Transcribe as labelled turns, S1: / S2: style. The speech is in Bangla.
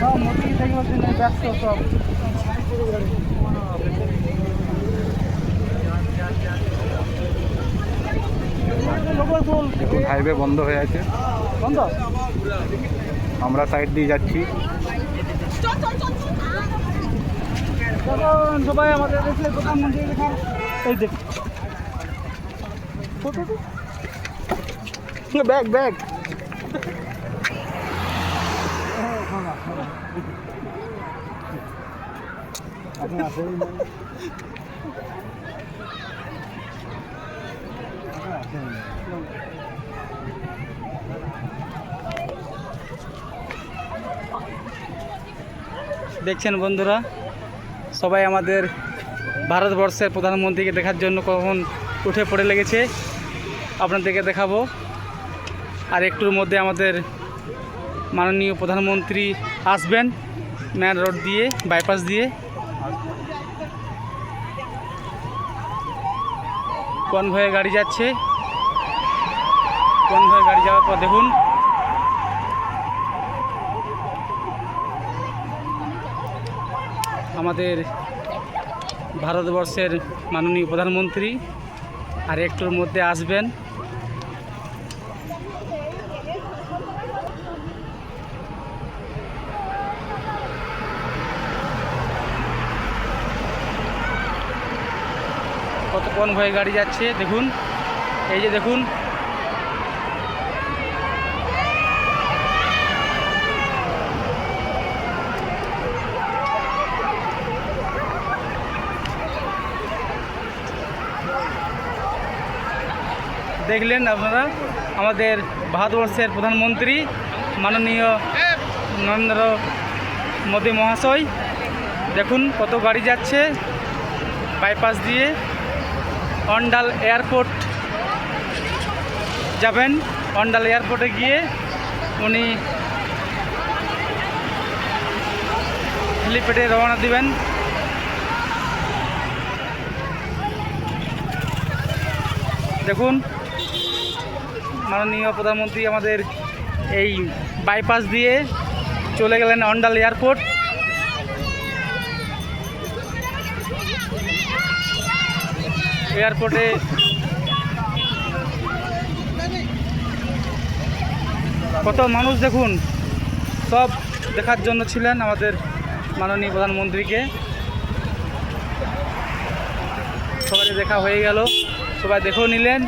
S1: সব মোটি থেকে ব্যস্ত সব লোকাল
S2: দেখুন হাইওয়ে বন্ধ হয়ে আছে।
S1: বন্ধ?
S2: আমরা সাইড দিয়ে যাচ্ছি।
S1: সবাই আমাদের এই দেখ। আপনি আসেন দেখছেন বন্ধুরা, সবাই আমাদের ভারতবর্ষের প্রধানমন্ত্রীকে দেখার জন্য কখন উঠে পড়ে লেগেছে, আপনাদেরকে দেখাবো। একটুর মধ্যে আমাদের মাননীয় প্রধানমন্ত্রী আসবেন ম্যান রোড দিয়ে বাইপাস দিয়ে। কনভয়ে গাড়ি যাচ্ছে। কনভয়ে গাড়ি যাওয়ার পর দেখুন। আমাদের ভারতবর্ষের মাননীয় প্রধানমন্ত্রী আর একটুর মধ্যে আসবেন। কত কোন ভয়ে গাড়ি যাচ্ছে, দেখুন। এই যে দেখুন। দেখলেন আপনারা, আমাদের ভারতবর্ষের প্রধানমন্ত্রী মাননীয় নরেন্দ্র মোদী মহাশয়। দেখুন কত গাড়ি যাচ্ছে বাইপাস দিয়ে। অন্ডাল এয়ারপোর্ট যাবেন। অন্ডাল এয়ারপোর্টে গিয়ে উনি হেলিপ্যাডে রওনা দিবেন। দেখুন, মাননীয় প্রধানমন্ত্রী আমাদের এই বাইপাস দিয়ে চলে গেলেন অন্ডাল এয়ারপোর্ট। এয়ারপোর্টে। কত মানুষ দেখুন, সব দেখার জন্য ছিলেন আমাদের মাননীয় প্রধানমন্ত্রীকে। সবাই দেখা হয়ে গেল, সবাই দেখেও নিলেন।